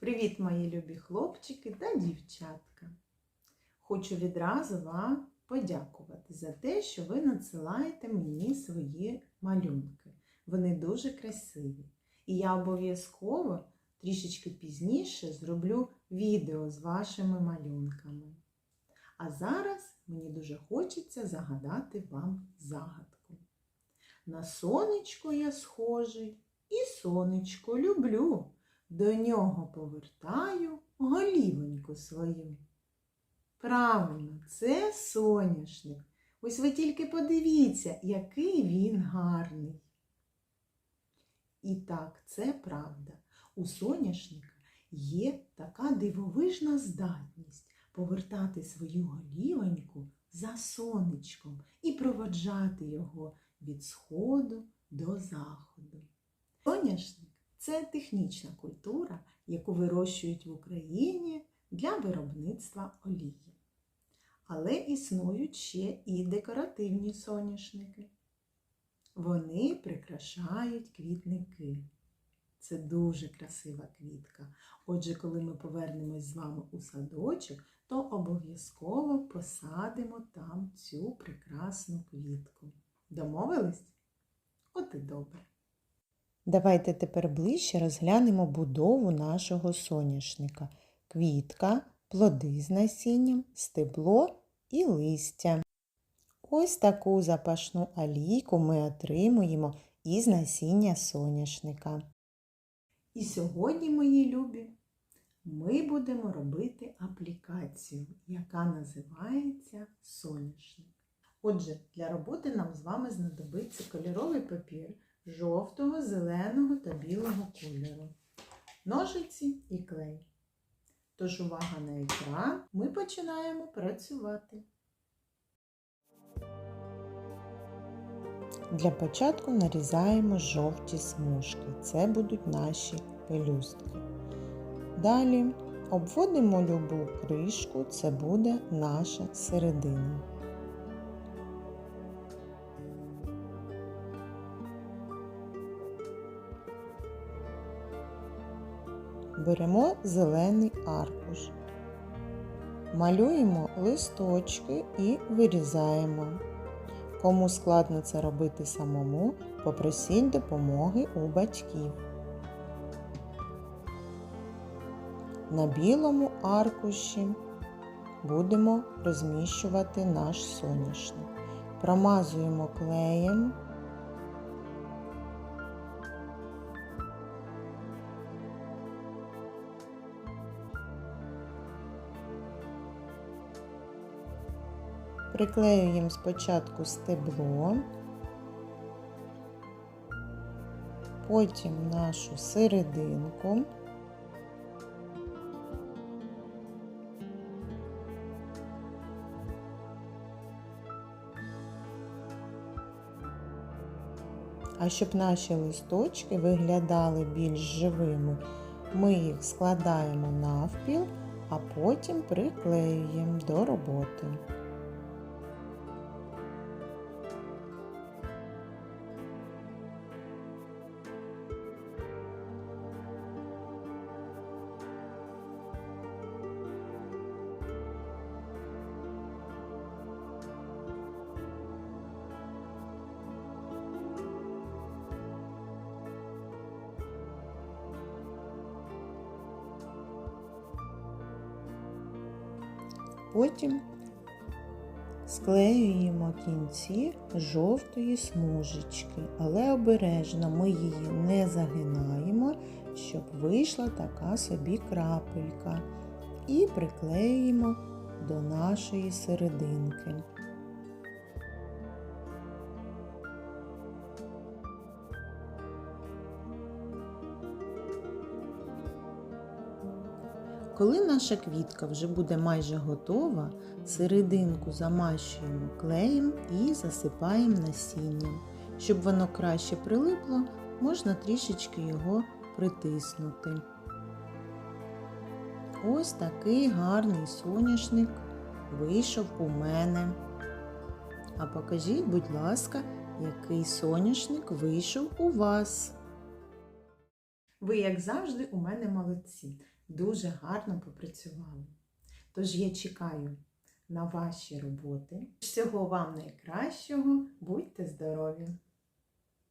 Привіт, мої любі хлопчики та дівчатка! Хочу відразу вам подякувати за те, що ви надсилаєте мені свої малюнки. Вони дуже красиві. І я обов'язково трішечки пізніше зроблю відео з вашими малюнками. А зараз мені дуже хочеться загадати вам загадку. На сонечко я схожий і сонечко люблю. До нього повертаю голівоньку свою. Правильно, це соняшник. Ось ви тільки подивіться, який він гарний. І так, це правда. У соняшника є така дивовижна здатність повертати свою голівоньку за сонечком і проводжати його від сходу до заходу. Соняшник це технічна культура, яку вирощують в Україні для виробництва олії. Але існують ще і декоративні соняшники. Вони прикрашають квітники. Це дуже красива квітка. Отже, коли ми повернемось з вами у садочок, то обов'язково посадимо там цю прекрасну квітку. Домовились? От і добре. Давайте тепер ближче розглянемо будову нашого соняшника. Квітка, плоди з насінням, стебло і листя. Ось таку запашну алійку ми отримуємо із насіння соняшника. І сьогодні, мої любі, ми будемо робити аплікацію, яка називається соняшник. Отже, для роботи нам з вами знадобиться кольоровий папір жовтого, зеленого та білого кольору, ножиці і клей. Тож увага на екран, ми починаємо працювати. Для початку нарізаємо жовті смужки. Це будуть наші пелюстки. Далі обводимо любу кришку, це буде наша середина. Беремо зелений аркуш, малюємо листочки і вирізаємо. Кому складно це робити самому, попросіть допомоги у батьків. На білому аркуші будемо розміщувати наш соняшник. Промазуємо клеєм. Приклеюємо спочатку стебло, потім нашу серединку. А щоб наші листочки виглядали більш живими, ми їх складаємо навпіл, а потім приклеюємо до роботи. Потім склеюємо кінці жовтої смужечки, але обережно ми її не загинаємо, щоб вийшла така собі крапелька. І приклеюємо до нашої серединки. Коли наша квітка вже буде майже готова, серединку замащуємо клеєм і засипаємо насінням. Щоб воно краще прилипло, можна трішечки його притиснути. Ось такий гарний соняшник вийшов у мене. А покажіть, будь ласка, який соняшник вийшов у вас. Ви, як завжди, у мене молодці. Дуже гарно попрацювали. Тож я чекаю на ваші роботи. Всього вам найкращого, будьте здорові!